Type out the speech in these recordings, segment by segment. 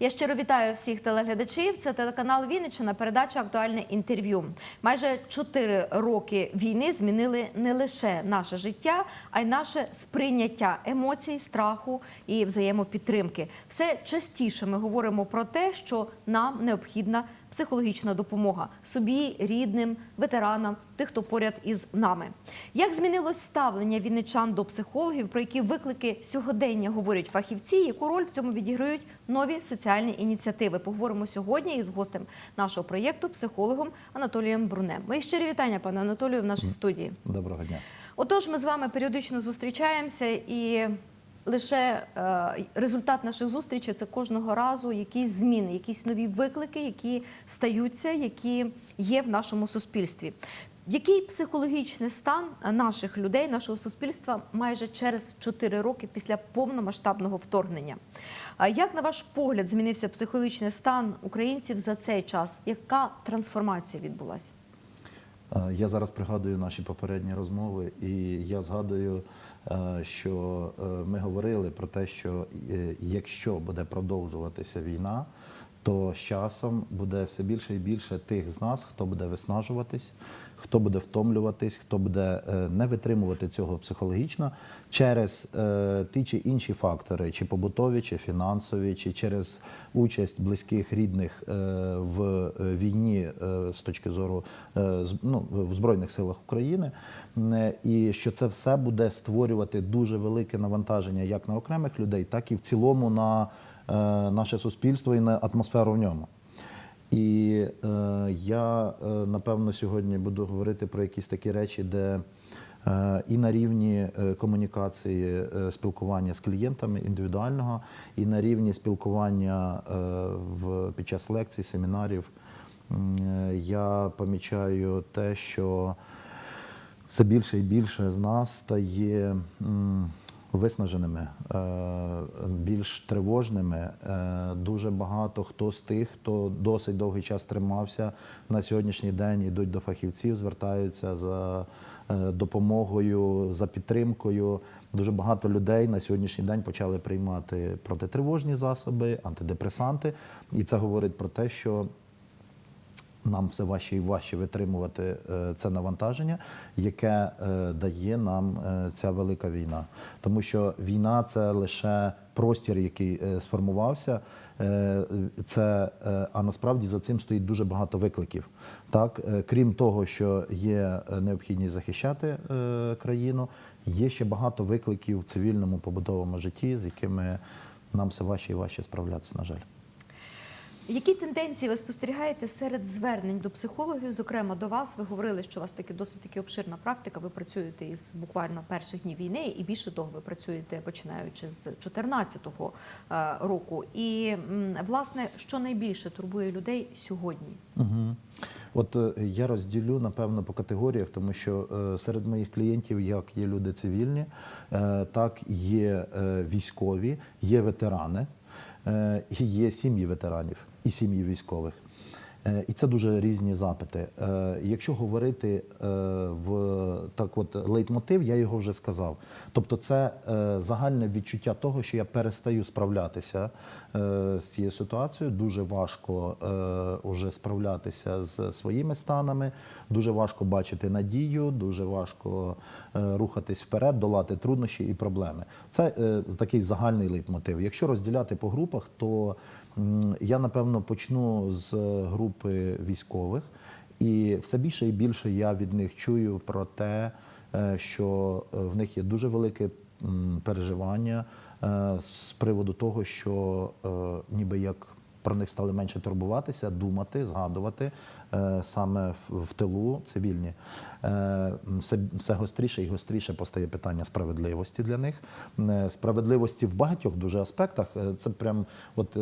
Я щиро вітаю всіх телеглядачів. Це телеканал Вінниччина, передача Актуальне інтерв'ю. Майже чотири роки війни змінили не лише наше життя, а й наше сприйняття емоцій, страху і взаємопідтримки. Все частіше ми говоримо про те, що нам необхідна психологічна допомога собі, рідним, ветеранам, тих, хто поряд із нами. Як змінилось ставлення вінничан до психологів, про які виклики сьогодення говорять фахівці, яку роль в цьому відіграють нові соціальні ініціативи? Поговоримо сьогодні із гостем нашого проєкту, психологом Анатолієм Брунем. Мої щирі вітання, пане Анатолію, в нашій студії. Доброго дня. Отож, ми з вами періодично зустрічаємося і. Лише е, результат наших зустрічей це кожного разу якісь зміни, якісь нові виклики, які стаються, які є в нашому суспільстві. Який психологічний стан наших людей, нашого суспільства майже через 4 роки після повномасштабного вторгнення? Як на ваш погляд змінився психологічний стан українців за цей час? Яка трансформація відбулася? Я зараз пригадую наші попередні розмови, і я згадую, що е, ми говорили про те, що е, якщо буде продовжуватися війна, то з часом буде все більше і більше тих з нас, хто буде виснажуватись, хто буде втомлюватись, хто буде е, не витримувати цього психологічно через е, ті чи інші фактори, чи побутові, чи фінансові, чи через участь близьких рідних е, в війні з точки зору ну, в Збройних силах України, і що це все буде створювати дуже велике навантаження як на окремих людей, так і в цілому на наше суспільство і на атмосферу в ньому. І е, я е, напевно сьогодні буду говорити про якісь такі речі, де е, і на рівні е, комунікації, е, спілкування з клієнтами індивідуального, і на рівні спілкування е, в, під час лекцій, семінарів, е, я помічаю те, що все більше і більше з нас стає м, виснаженими, е, більш тривожними. Е, Дуже багато хто з тих, хто досить довгий час тримався, на сьогоднішній день ідуть до фахівців, звертаються за е, допомогою, за підтримкою. Дуже багато людей на сьогоднішній день почали приймати протитривожні засоби, антидепресанти, і це говорить про те, що нам все важче і важче витримувати е, це навантаження, яке е, дає нам е, ця велика війна. Тому що війна це лише простір, який сформувався. Це, а насправді за цим стоїть дуже багато викликів. Так, крім того, що є необхідність захищати країну, є ще багато викликів в цивільному побутовому житті, з якими нам все важче і важче справлятися, на жаль. Які тенденції ви спостерігаєте серед звернень до психологів? Зокрема, до вас ви говорили, що у вас таки досить таки обширна практика. Ви працюєте із буквально перших днів війни, і більше того, ви працюєте починаючи з 2014 року. І власне, що найбільше турбує людей сьогодні? Угу. От е, я розділю напевно по категоріях, тому що е, серед моїх клієнтів як є люди цивільні, е, так є е, військові, є ветерани, е, і є сім'ї ветеранів і сім'ї військових. Е, І це дуже різні запити. Е, Якщо говорити е, в так, от лейтмотив, я його вже сказав. Тобто, це загальне відчуття того, що я перестаю справлятися з цією ситуацією. Дуже важко е, уже справлятися з своїми станами, дуже важко бачити надію, дуже важко рухатись вперед, долати труднощі і проблеми. Це такий загальний лейтмотив. Якщо розділяти по групах, то Я напевно почну з е, групи військових, і все більше і більше я від них чую про те, е, що е, в них є дуже велике переживання з приводу того, що ніби як про них стали менше турбуватися, думати, згадувати е, саме в, тилу цивільні. Е, все, все гостріше і гостріше постає питання справедливості для них. Е, Справедливості в багатьох дуже аспектах. Це прям, от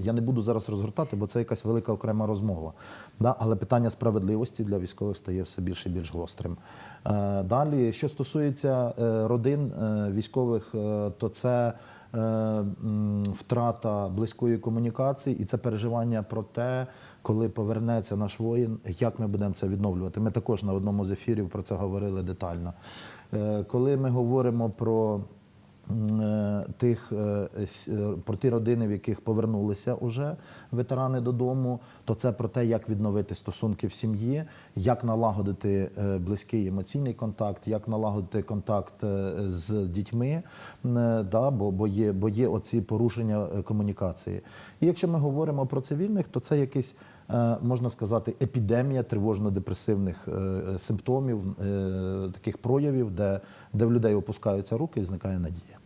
я не буду зараз розгортати, бо це якась велика окрема розмова. Да? Але питання справедливості для військових стає все більше і більш гострим. Далі, що стосується родин військових, то це втрата близької комунікації і це переживання про те, коли повернеться наш воїн, як ми будемо це відновлювати. Ми також на одному з ефірів про це говорили детально. Е, Коли ми говоримо про е, тих е, е, про ті родини, в яких повернулися уже ветерани додому, то це про те, як відновити стосунки в сім'ї, як налагодити е, близький емоційний контакт, як налагодити контакт е, з дітьми, е, да, бо, бо, є, бо є оці порушення е, комунікації. І якщо ми говоримо про цивільних, то це якийсь, е, можна сказати, епідемія тривожно-депресивних е, е, симптомів, е, таких проявів, де, де в людей опускаються руки і зникає надія.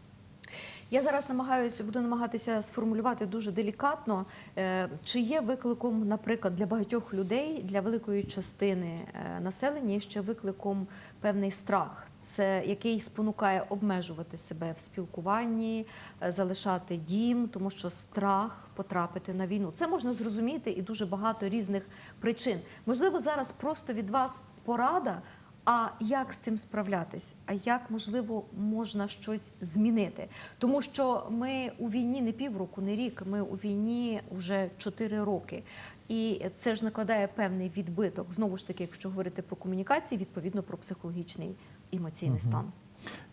Я зараз намагаюся, буду намагатися сформулювати дуже делікатно, е, чи є викликом, наприклад, для багатьох людей, для великої частини е, населення, ще викликом певний страх, це який спонукає обмежувати себе в спілкуванні, е, залишати дім, тому що страх потрапити на війну. Це можна зрозуміти і дуже багато різних причин. Можливо, зараз просто від вас порада. А як з цим справлятись? А як можливо можна щось змінити? Тому що ми у війні не півроку, не рік. Ми у війні вже 4 роки. І це ж накладає певний відбиток. Знову ж таки, якщо говорити про комунікації, відповідно про психологічний емоційний стан.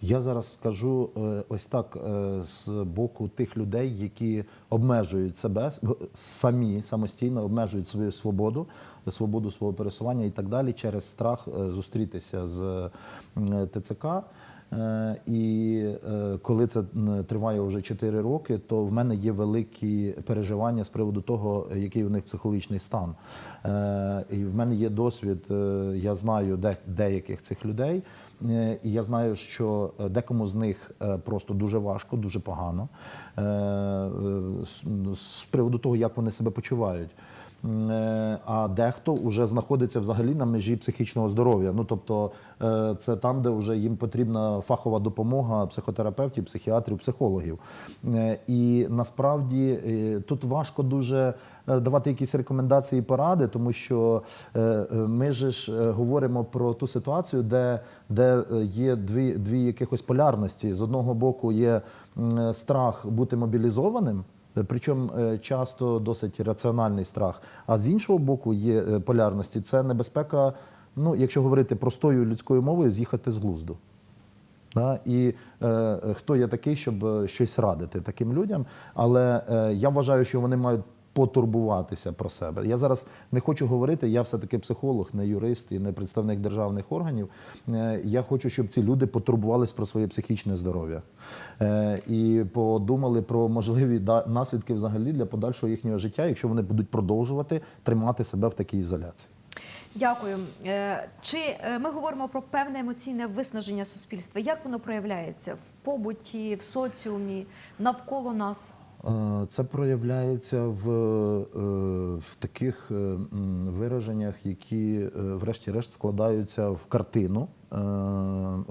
Я зараз скажу е, ось так е, з боку тих людей, які обмежують себе самі самостійно обмежують свою свободу, свободу свого пересування і так далі через страх е, зустрітися з ТЦК. Е, І е, коли це триває вже 4 роки, то в мене є великі переживання з приводу того, який у них психологічний стан. Е, І в мене є досвід, я знаю де, деяких цих людей, і я знаю, що декому з них просто дуже важко, дуже погано з приводу того, як вони себе почувають. Е, А дехто вже знаходиться взагалі на межі психічного здоров'я. Ну тобто е, це там, де вже їм потрібна фахова допомога психотерапевтів, психіатрів, психологів. Е, І насправді тут важко дуже давати якісь рекомендації і поради, тому що ми ж говоримо про ту ситуацію, де, де є дві, дві якихось полярності. З одного боку є страх бути мобілізованим. Е, Причому е, часто досить раціональний страх. А з іншого боку, є е, полярності. Це небезпека, ну, якщо говорити простою людською мовою, з'їхати з глузду. Да? І е, хто я такий, щоб щось радити таким людям. Але е, я вважаю, що вони мають потурбуватися про себе. Я зараз не хочу говорити, я все-таки психолог, не юрист і не представник державних органів. Е, я хочу, щоб ці люди потурбувалися про своє психічне здоров'я е, і подумали про можливі наслідки взагалі для подальшого їхнього життя, якщо вони будуть продовжувати тримати себе в такій ізоляції. Дякую. Е, Чи ми говоримо про певне емоційне виснаження суспільства? Як воно проявляється в побуті, в соціумі, навколо нас? Е, Це проявляється в, е, в таких е, вираженнях, які, врешті-решт, складаються в картину,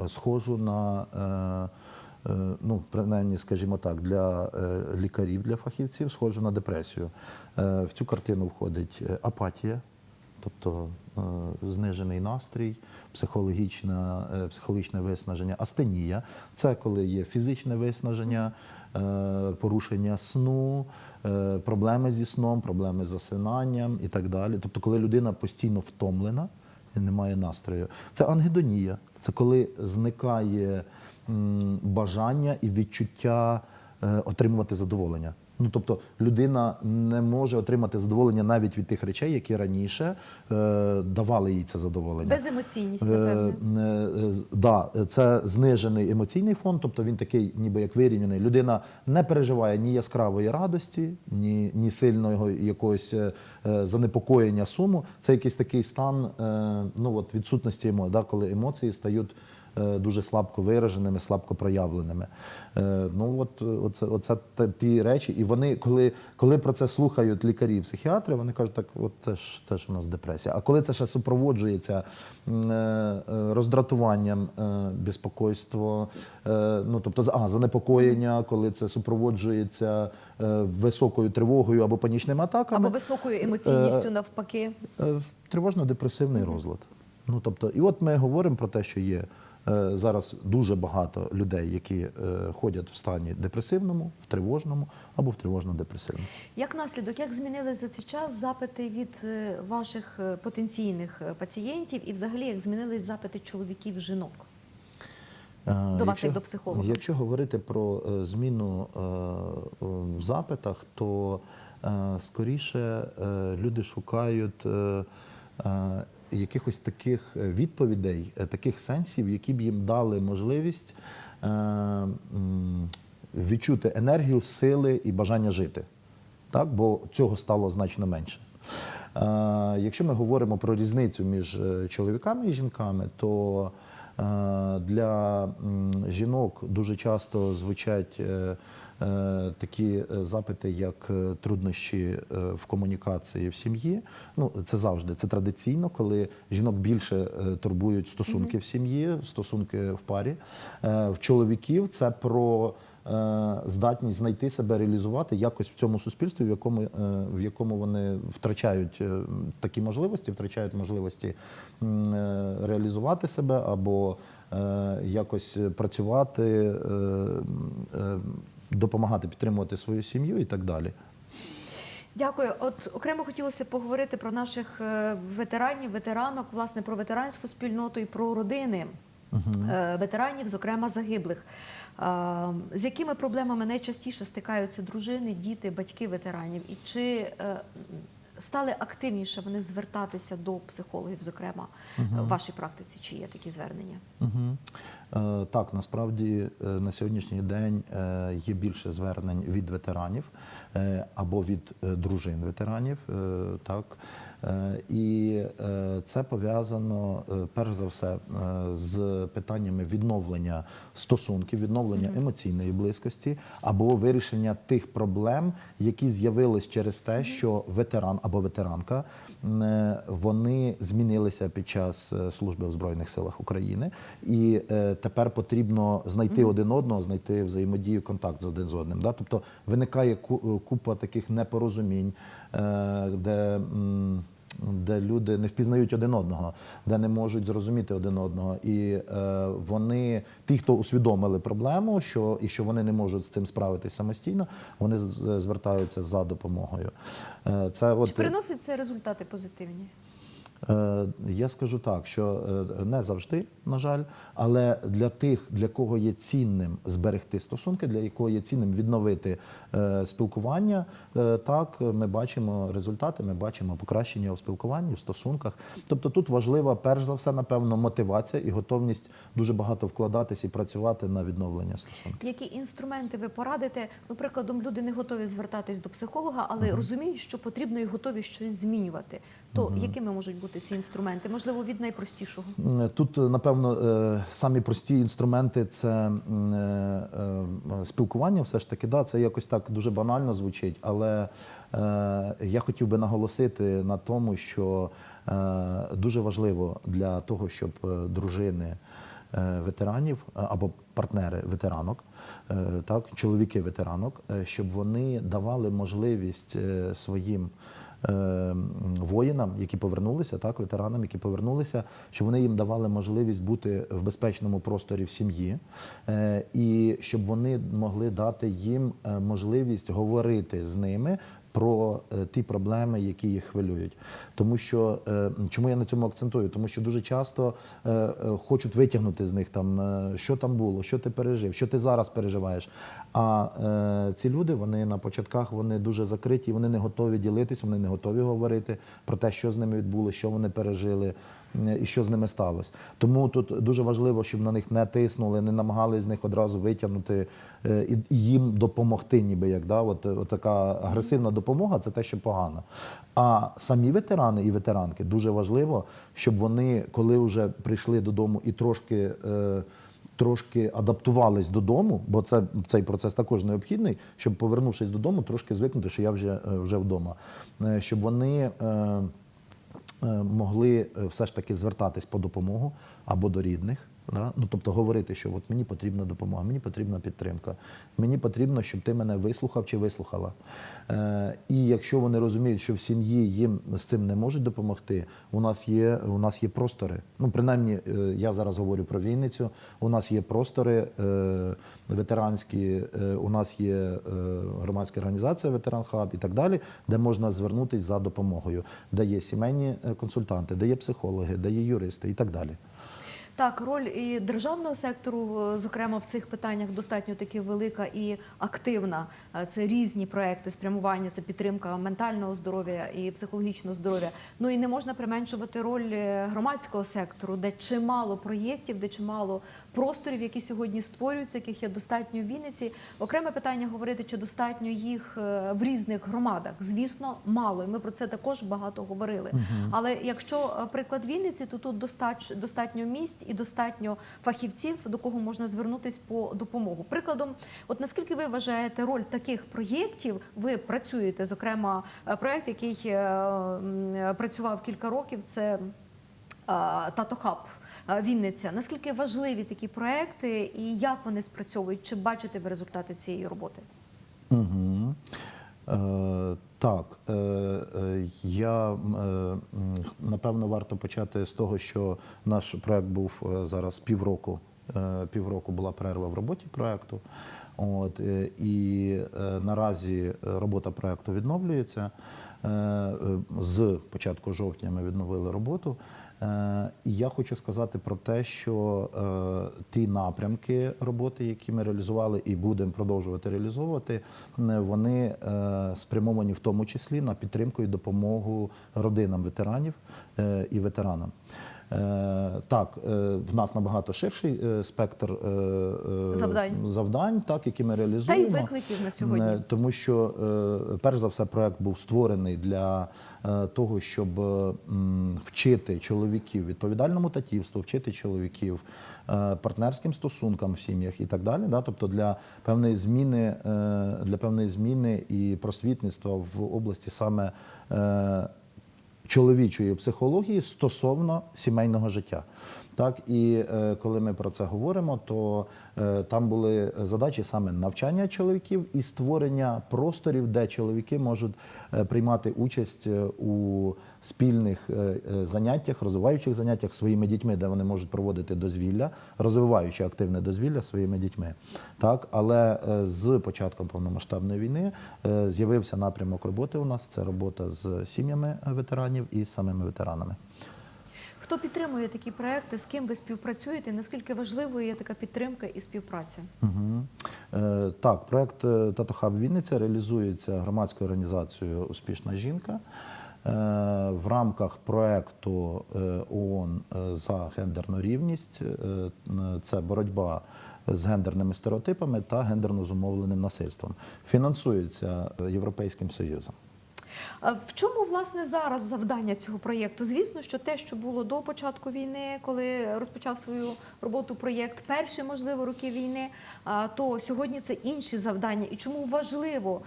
схожу на, ну, принаймні, скажімо так, для лікарів, для фахівців, схожу на депресію. В цю картину входить апатія, тобто знижений настрій, психологічне, психологічне виснаження, астенія це коли є фізичне виснаження, порушення сну, е, проблеми зі сном, проблеми з засинанням і так далі. Тобто, коли людина постійно втомлена і не має настрою. Це ангедонія, це коли зникає бажання і відчуття е, отримувати задоволення. Ну, тобто людина не може отримати задоволення навіть від тих речей, які раніше е, давали їй це задоволення. Беземоційність, Е, напевне. е, да, це знижений емоційний фон, тобто він такий, ніби як вирівняний. Людина не переживає ні яскравої радості, ні, ні сильного якогось е, е, занепокоєння суму. Це якийсь такий стан е, ну, от відсутності емоцій, да, коли емоції стають. Е, Дуже слабко вираженими, слабко проявленими. Е, Ну от оце, оце ті речі, і вони, коли, коли про це слухають лікарі, і психіатри, вони кажуть, так от це ж це ж у нас депресія. А коли це ще супроводжується е, роздратуванням, безпокойство, ну тобто а, занепокоєння, коли це супроводжується високою тривогою або панічними атаками, Або високою емоційністю навпаки. Тривожно-депресивний розлад. Ну тобто, і от ми говоримо про те, що є зараз дуже багато людей, які е, ходять в стані депресивному, в тривожному або в тривожно-депресивному. Як наслідок, як змінились за цей час запити від е, ваших е, потенційних е, пацієнтів, і взагалі як змінились запити чоловіків жінок? Е, До вас як до психолога. Якщо говорити про е, зміну е, в запитах, то е, скоріше е, люди шукають е, е, якихось таких відповідей, е, таких сенсів, які б їм дали можливість е, відчути енергію, сили і бажання жити. Так? Бо цього стало значно менше. Е, Якщо ми говоримо про різницю між е, чоловіками і жінками, то е, для жінок дуже часто звучать е, е, такі е, запити, як е, труднощі е, в комунікації в сім'ї. Ну, це завжди це традиційно, коли жінок більше е, турбують стосунки в сім'ї, стосунки в парі. Е, В чоловіків це про е, здатність знайти себе, реалізувати якось в цьому суспільстві, в якому, е, в якому вони втрачають е, такі можливості, втрачають можливості е, реалізувати себе або е, якось працювати, е, е, допомагати підтримувати свою сім'ю і так далі. Дякую. От окремо хотілося поговорити про наших е, ветеранів, ветеранок, власне, про ветеранську спільноту і про родини е, ветеранів, зокрема загиблих. Е, З якими проблемами найчастіше стикаються дружини, діти, батьки ветеранів? І чи стали активніше вони звертатися до психологів, зокрема, в вашій практиці? Чи є такі звернення? Угу. Е, так, насправді е, на сьогоднішній день е, є більше звернень від ветеранів або від дружин ветеранів. Так. Е, І е, це пов'язано е, перш за все з питаннями відновлення стосунків, відновлення емоційної близькості або вирішення тих проблем, які з'явились через те, що ветеран або ветеранка вони змінилися під час служби в Збройних силах України, і тепер потрібно знайти один одного, знайти взаємодію, контакт з один з одним. Тобто виникає ку- купа таких непорозумінь, де. Де люди не впізнають один одного, де не можуть зрозуміти один одного, і е, вони, ті, хто усвідомили проблему, що і що вони не можуть з цим справитись самостійно, вони звертаються за допомогою. Е, це от Чи приносить це результати позитивні? Е, Я скажу так, що е, не завжди, на жаль, але для тих, для кого є цінним зберегти стосунки, для якого є цінним відновити е, спілкування, так ми бачимо результати, ми бачимо покращення у спілкуванні, в стосунках. Тобто тут важлива, перш за все, напевно, мотивація і готовність дуже багато вкладатись і працювати на відновлення стосунків. Які інструменти ви порадите? Ну, прикладом, люди не готові звертатись до психолога, але розуміють, що потрібно і готові щось змінювати. То якими можуть бути ці інструменти? Можливо, від найпростішого. Тут, е, напевно, е, самі прості інструменти це е, е, спілкування, все ж таки, да, це якось так дуже банально звучить, але е, я хотів би наголосити на тому, що е, дуже важливо для того, щоб е, дружини е, ветеранів е, або партнери ветеранок, е, так, чоловіки ветеранок, е, щоб вони давали можливість е, своїм е, воїнам, які повернулися, так, ветеранам, які повернулися, щоб вони їм давали можливість бути в безпечному просторі в сім'ї, е, і щоб вони могли дати їм е, можливість говорити з ними. Про е, ті проблеми, які їх хвилюють, тому що е, чому я на цьому акцентую? Тому що дуже часто е, хочуть витягнути з них там, що там було, що ти пережив, що ти зараз переживаєш. А ці люди вони на початках вони дуже закриті, вони не готові ділитись, вони не готові говорити про те, що з ними відбулося, що вони пережили і що з ними сталося. Тому тут дуже важливо, щоб на них не тиснули, не намагались з них одразу витягнути е, і, їм допомогти, ніби як да, от, от така агресивна допомога це те, що погано. А самі ветерани і ветеранки дуже важливо, щоб вони, коли вже прийшли додому і трошки. Е, Трошки адаптувались додому, бо це цей процес також необхідний, щоб повернувшись додому, трошки звикнути, що я вже, е, вже вдома, Е, щоб вони е, е, могли е, все ж таки звертатись по допомогу або до рідних. Да? Ну, тобто говорити, що от мені потрібна допомога, мені потрібна підтримка, мені потрібно, щоб ти мене вислухав чи вислухала. Е, і якщо вони розуміють, що в сім'ї їм з цим не можуть допомогти, у нас є, у нас є простори. Ну, принаймні, е, я зараз говорю про Вінницю. У нас є простори е, ветеранські, е, у нас є е, громадська організація Ветеран Хаб і так далі, де можна звернутися за допомогою, де є сімейні е, консультанти, де є психологи, де є юристи і так далі. Так, роль і державного сектору, зокрема в цих питаннях, достатньо таки велика і активна. Е, Це різні проекти спрямування, це підтримка ментального здоров'я і психологічного здоров'я. Ну і не можна применшувати роль е, громадського сектору, де чимало проєктів, де чимало просторів, які сьогодні створюються, яких є достатньо в Вінниці. Окреме питання говорити, чи достатньо їх е, в різних громадах. Звісно, мало. І ми про це також багато говорили. Але якщо приклад Вінниці, то тут достатньо, достатньо місць і достатньо фахівців, до кого можна звернутись по допомогу. Прикладом, от наскільки ви вважаєте роль таких проєктів? Ви працюєте, зокрема, е, проєкт, який е, працював кілька років, це а, Тато Хаб Вінниця. Наскільки важливі такі проекти і як вони спрацьовують? Чи бачите ви результати цієї роботи? Угу. Е, так, е, е, я напевно варто почати з того, що наш проект був зараз півроку. Півроку була перерва в роботі проекту. От, і наразі робота проекту відновлюється. З початку жовтня ми відновили роботу. Е, я хочу сказати про те, що е, ті напрямки роботи, які ми реалізували і будемо продовжувати реалізовувати, вони е, спрямовані в тому числі на підтримку і допомогу родинам ветеранів і ветеранам. Е, Так, е, в нас набагато ширший е, спектр Завдань. завдань, так, які ми Та й викликів на сьогодні. Тому що, перш за все, проект був створений для того, щоб вчити чоловіків відповідальному татівству, вчити чоловіків партнерським стосункам в сім'ях і так далі. Да? Тобто для певної зміни, для певної зміни і просвітництва в області саме. Чоловічої психології стосовно сімейного життя. Так і е, коли ми про це говоримо, то е, там були задачі саме навчання чоловіків і створення просторів, де чоловіки можуть е, приймати участь у спільних заняттях, розвиваючих заняттях своїми дітьми, де вони можуть проводити дозвілля, розвиваючи активне дозвілля своїми дітьми. Так, але з початком повномасштабної війни з'явився напрямок роботи. У нас це робота з сім'ями ветеранів і самими ветеранами. Хто підтримує такі проекти? З ким ви співпрацюєте? Наскільки важливою є така підтримка і співпраця? Угу. Е, так, проект е, Тато Хаб Вінниця реалізується громадською організацією Успішна жінка. Е, в рамках проекту е, ООН за гендерну рівність це боротьба з гендерними стереотипами та гендерно зумовленим насильством. Фінансується Європейським Союзом. А В чому власне зараз завдання цього проєкту? Звісно, що те, що було до початку війни, коли розпочав свою роботу проєкт, перші можливо роки війни, то сьогодні це інші завдання. І чому важливо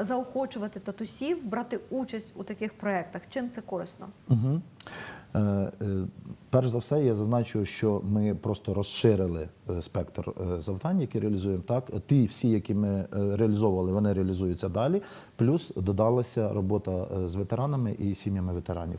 заохочувати татусів брати участь у таких проєктах? Чим це корисно? Угу. Е, е, перш за все, я зазначу, що ми просто розширили е, спектр завдань, які реалізуємо. Так, ті всі, які ми реалізовували, вони реалізуються далі. Плюс додалася робота з ветеранами і сім'ями ветеранів.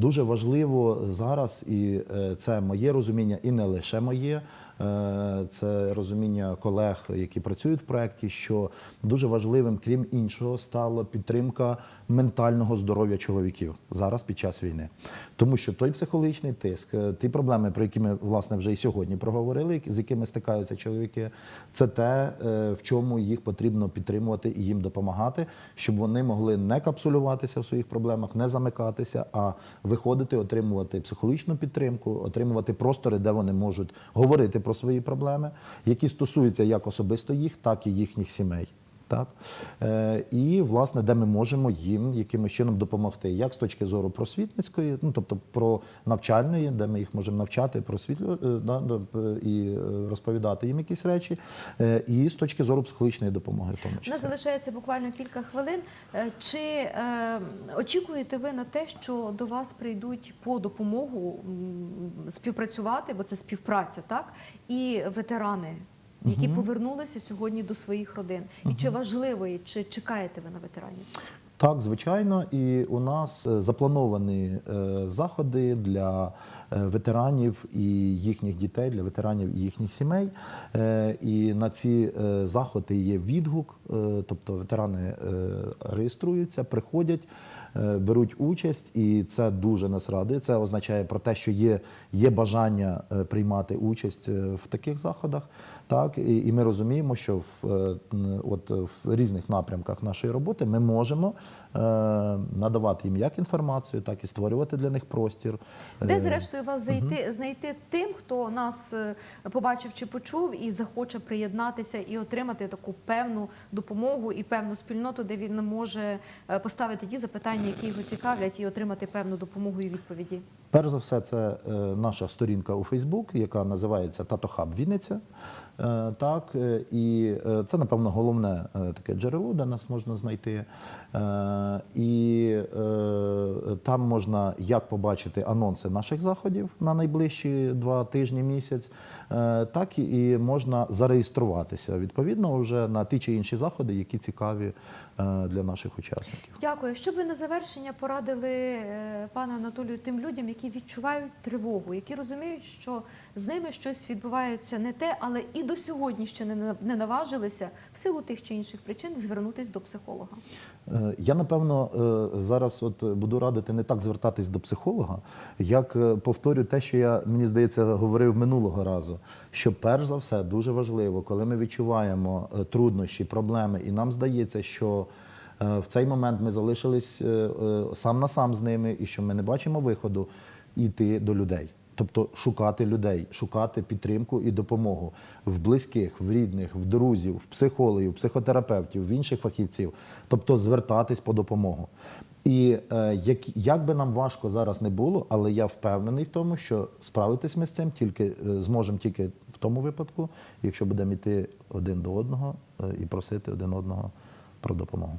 Дуже важливо зараз, і це моє розуміння, і не лише моє. Е, Це розуміння колег, які працюють в проєкті, що дуже важливим, крім іншого, стала підтримка ментального здоров'я чоловіків зараз під час війни. Тому що той психологічний тиск, е, ті проблеми, про які ми власне вже і сьогодні проговорили, з якими стикаються чоловіки, це те, е, в чому їх потрібно підтримувати і їм допомагати, щоб вони могли не капсулюватися в своїх проблемах, не замикатися, а виходити, отримувати психологічну підтримку, отримувати простори, де вони можуть говорити про свої проблеми, які стосуються як особисто їх, так і їхніх сімей. Так? Е, і, власне, де ми можемо їм якимось чином допомогти, як з точки зору просвітницької, ну тобто про навчальної, де ми їх можемо навчати, просвітлю е, і е, розповідати їм якісь речі, і з точки зору психологічної допомоги, в тому У нас залишається буквально кілька хвилин. Чи е, очікуєте ви на те, що до вас прийдуть по допомогу співпрацювати, бо це співпраця, так? І ветерани, які повернулися сьогодні до своїх родин? І чи важливо, і чи чекаєте ви на ветеранів? Так, звичайно, і у нас е, заплановані е, заходи для ветеранів і їхніх дітей, для ветеранів і їхніх сімей. Е, І на ці е, заходи є відгук, е, тобто ветерани е, реєструються, приходять. е, Беруть участь, і це дуже нас радує. Це означає про те, що є, є бажання е, приймати участь е, в таких заходах. Так і, і ми розуміємо, що в е, от в різних напрямках нашої роботи ми можемо е, надавати їм як інформацію, так і створювати для них простір. Де Е, зрештою вас зайти знайти тим, хто нас е, побачив чи почув і захоче приєднатися і отримати таку певну допомогу і певну спільноту, де він може поставити ті запитання, які його цікавлять, і отримати певну допомогу і відповіді. Перш за все, це е, наша сторінка у Фейсбук, яка називається Татохаб Вінниця. Е, так, е, і це, напевно, головне таке джерело, де нас можна знайти. І там можна як побачити анонси наших заходів на найближчі два тижні місяць, так і можна зареєструватися відповідно вже на ті чи інші заходи, які цікаві для наших учасників. Дякую. Що ви на завершення порадили пане Анатолію тим людям, які відчувають тривогу, які розуміють, що з ними щось відбувається не те, але і до сьогодні ще не наважилися в силу тих чи інших причин звернутись до психолога. Е, Я напевно е, зараз от буду радити не так звертатись до психолога, як е, повторю те, що я мені здається говорив минулого разу. Що перш за все дуже важливо, коли ми відчуваємо труднощі, проблеми, і нам здається, що в цей момент ми залишились сам на сам з ними, і що ми не бачимо виходу, йти до людей. Тобто шукати людей, шукати підтримку і допомогу в близьких, в рідних, в друзів, в психологів, психотерапевтів, в інших фахівців, тобто звертатись по допомогу. І е, як, як би нам важко зараз не було, але я впевнений в тому, що справитись ми з цим тільки е, зможемо тільки в тому випадку, якщо будемо йти один до одного е, і просити один одного про допомогу.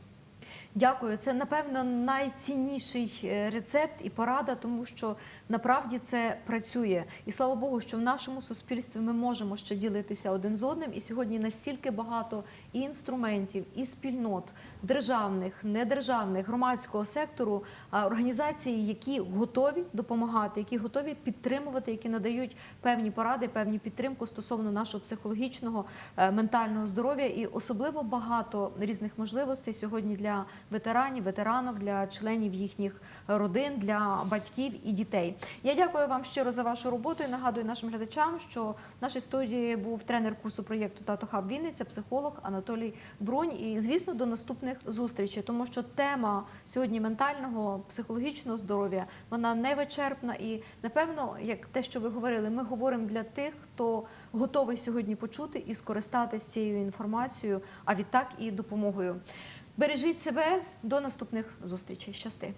Дякую. Це напевно найцінніший е, рецепт і порада, тому що направді це працює. І слава Богу, що в нашому суспільстві ми можемо ще ділитися один з одним. І сьогодні настільки багато і інструментів, і спільнот державних, недержавних, громадського сектору, а, організацій, які готові допомагати, які готові підтримувати, які надають певні поради, певні підтримку стосовно нашого психологічного, е, ментального здоров'я, і особливо багато різних можливостей сьогодні для ветеранів, ветеранок, для членів їхніх родин, для батьків і дітей. Я дякую вам щиро за вашу роботу і нагадую нашим глядачам, що в нашій студії був тренер курсу проєкту Тато Хаб Вінниця, психолог Анатолій Брунь. І звісно, до наступних зустрічей, тому що тема сьогодні ментального психологічного здоров'я вона невичерпна і напевно, як те, що ви говорили, ми говоримо для тих, хто готовий сьогодні почути і скористатися цією інформацією, а відтак і допомогою. Бережіть себе до наступних зустрічей. Щасти.